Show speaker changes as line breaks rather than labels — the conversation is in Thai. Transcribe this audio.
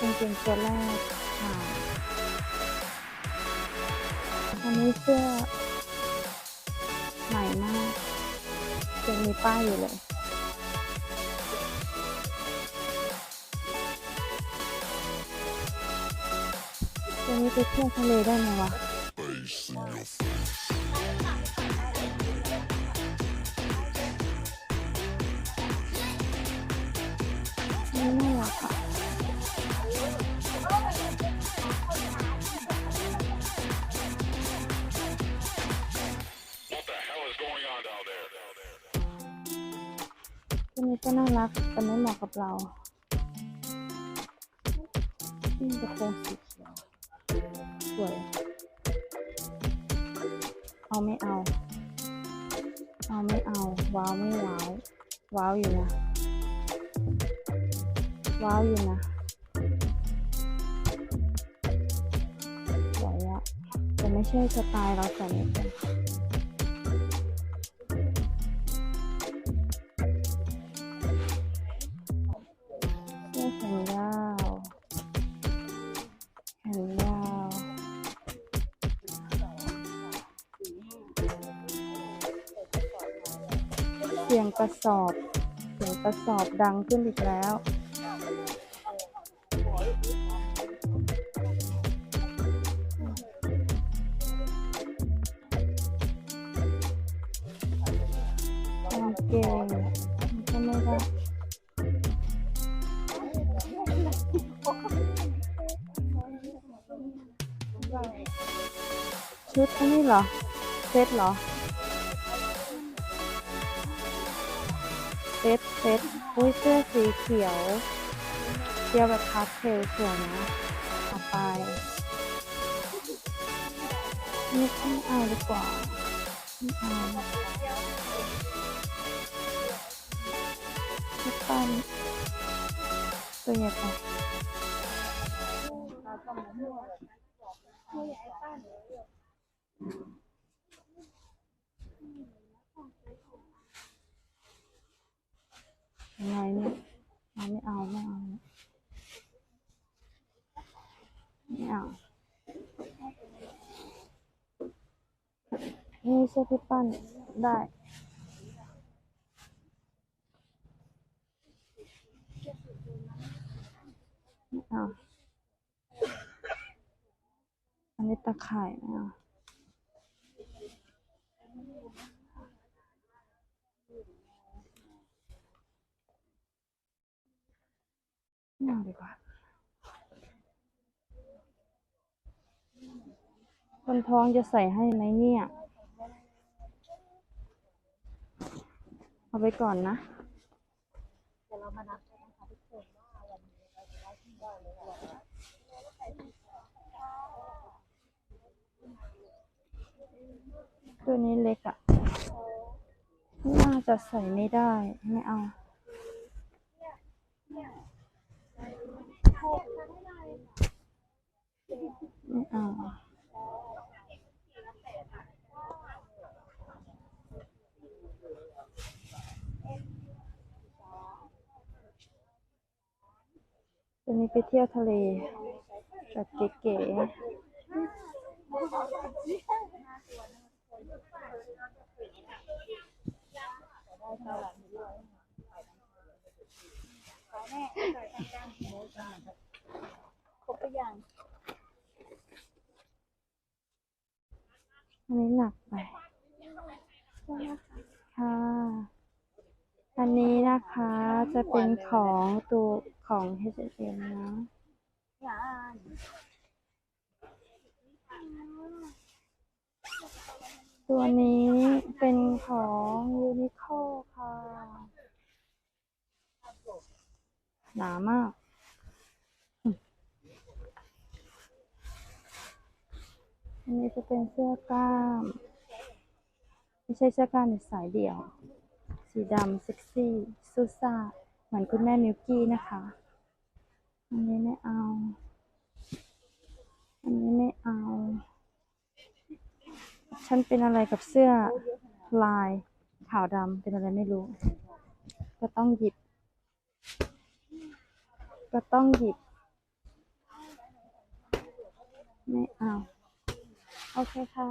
เป็นตัวแรกค่ะอันนี้เสื้อใหม่มากยังมีป้ายอยู่เลยจะมีไปเที่ยวทะเลได้ไหมวะ ตัวนี้ก็น่ารักแต่ไม่เหมาะกับเราอืมกระโปรงสีเขียวสวย เอาไม่เอา เอาไม่เอา ว้าวไม่ว้าว ว้าวอยู่นะ ว้าวอยู่นะสวยอะแต่ไม่ใช่สไตล์เราใส่ไม่เป็น สียงกระสอบ เสียงกระสอบดังขึ้นอีกแล้วกางเกงมันก็ไม่ได้ชุดอันนี้เหรอ เซตเหรอ เซตเซตอุ้ยเสื้อสีเขียวเขียวแบบพาสเทลสวยนะเอาไปนี่ไม่เอาดีกว่าไม่เอาไม่ปั้นตัวใหญ่ไป ยังไงเนี่ยเอาไม่เอาไม่เอาไม่เอานี่เสื้อพี่ปั้นได้ไม่เอาอันนี้ตะข่ายไม่เอา ไม่เอาดีกว่า คนท้องจะใส่ให้ไหมเนี่ย เอาไปก่อนนะตัวนี้เล็กอะ่ะน่าจะใส่ไม่ได้ ไม่เอา ไม่เอาตัวนี้ไปเที่ยวทะเลแบบเก๋ๆ อันนี้หนักไปค่ะ อันนี้นะคะจะเป็นของตัวของ H&M นะตัวนี้เป็นของยูนิโคค่ะ หนามาก อันนี้จะเป็นเสื้อกล้าม ไม่ใช่เสื้อกล้ามเป็นสายเดี่ยว สีดำเซ็กซี่ซูซ่า เหมือนคุณแม่มิวกี้นะคะ อันนี้ไม่เอา อันนี้ไม่เอา ฉันเป็นอะไรกับเสื้อลายขาวดำเป็นอะไรไม่รู้ ก็ต้องหยิบ ก็ต้องหยิบ ไม่เอา โอเคค่ะ